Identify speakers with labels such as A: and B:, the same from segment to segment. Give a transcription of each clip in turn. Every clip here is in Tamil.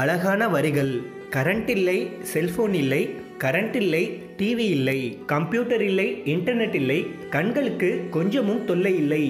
A: அழகான வரிகள். கரண்ட் இல்லை செல்போன் இல்லை கரண்ட் இல்லை டிவி இல்லை கம்ப்யூட்டர் இல்லை இன்டர்நெட் இல்லை கண்களுக்கு கொஞ்சமும் தொல்லை இல்லை.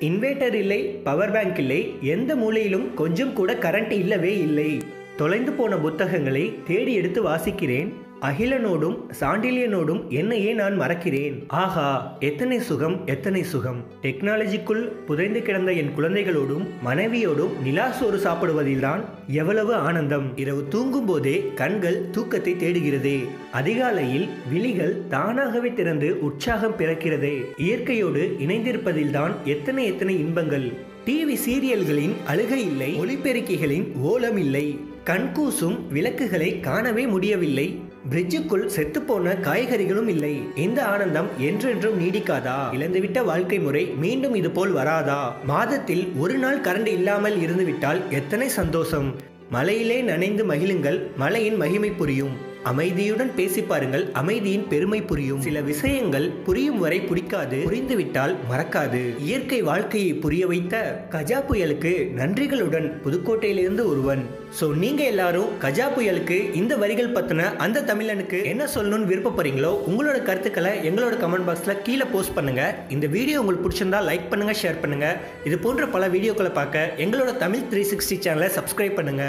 A: இன்வேர்ட்டர் இல்லை பவர் பேங்க் இல்லை எந்த மூலையிலும் கொஞ்சம் கூட கரண்ட் இல்லவே இல்லை. தொலைந்து போன புத்தகங்களை தேடி எடுத்து வாசிக்கிறேன். அகிலனோடும் சாண்டிலியனோடும் என்னையே நான் மறக்கிறேன். ஆஹா எத்தனை சுகம் எத்தனை சுகம். டெக்னாலஜிக்குள் புதைந்து கிடந்த என் குழந்தைகளோடும் மனைவியோடும் நிலாசோறு சாப்பிடுவதில்தான் எவ்வளவு ஆனந்தம். இரவு தூங்கும் போதே கண்கள் தூக்கத்தை தேடுகிறதே. அதிகாலையில் விழிகள் தானாகவே திறந்து உற்சாகம் பிறக்கிறதே. இயற்கையோடு இணைந்திருப்பதில்தான் எத்தனை எத்தனை இன்பங்கள். டிவி சீரியல்களின் அழுகை இல்லை ஒளிப்பெருக்கிகளின் ஓலம் இல்லை. கண்கூசும் விளக்குகளை காணவே முடியவில்லை. பிரிட்ஜுக்குள் செத்துப்போன காய்கறிகளும் இல்லை. இந்த ஆனந்தம் என்றென்றும் நீடிக்காதா? இழந்துவிட்ட வாழ்க்கை முறை மீண்டும் இது போல் வராதா? மாதத்தில் ஒரு நாள் கரண்ட் இல்லாமல் இருந்துவிட்டால் எத்தனை சந்தோஷம்? மலையிலே நனைந்து மகிழுங்கள் மலையின் மகிமை புரியும். அமைதியுடன் பேசி பாருங்கள். அமைதியின் பெருமை புரியும். சில விஷயங்கள் புரியும் வரை பிடிக்காது புரிந்துவிட்டால் மறக்காது. இயற்கை வாழ்க்கையை புரிய வைத்த கஜா புயலுக்கு நன்றிகளுடன் புதுக்கோட்டையிலிருந்து ஒருவன். ஸோ நீங்க எல்லாரும் கஜா புயலுக்கு இந்த வரிகள் பத்தின அந்த தமிழனுக்கு என்ன சொல்லணும்னு விருப்பப்படுறீங்களோ உங்களோட கருத்துக்களை எங்களோட கமெண்ட் பாக்ஸ்ல கீழே போஸ்ட் பண்ணுங்க. இந்த வீடியோ உங்களுக்கு பிடிச்சிருந்தா லைக் பண்ணுங்க ஷேர் பண்ணுங்க. இது போன்ற பல வீடியோக்களை பார்க்க எங்களோட தமிழ் த்ரீ சிக்ஸ்டி சேனலை சப்ஸ்கிரைப் பண்ணுங்க.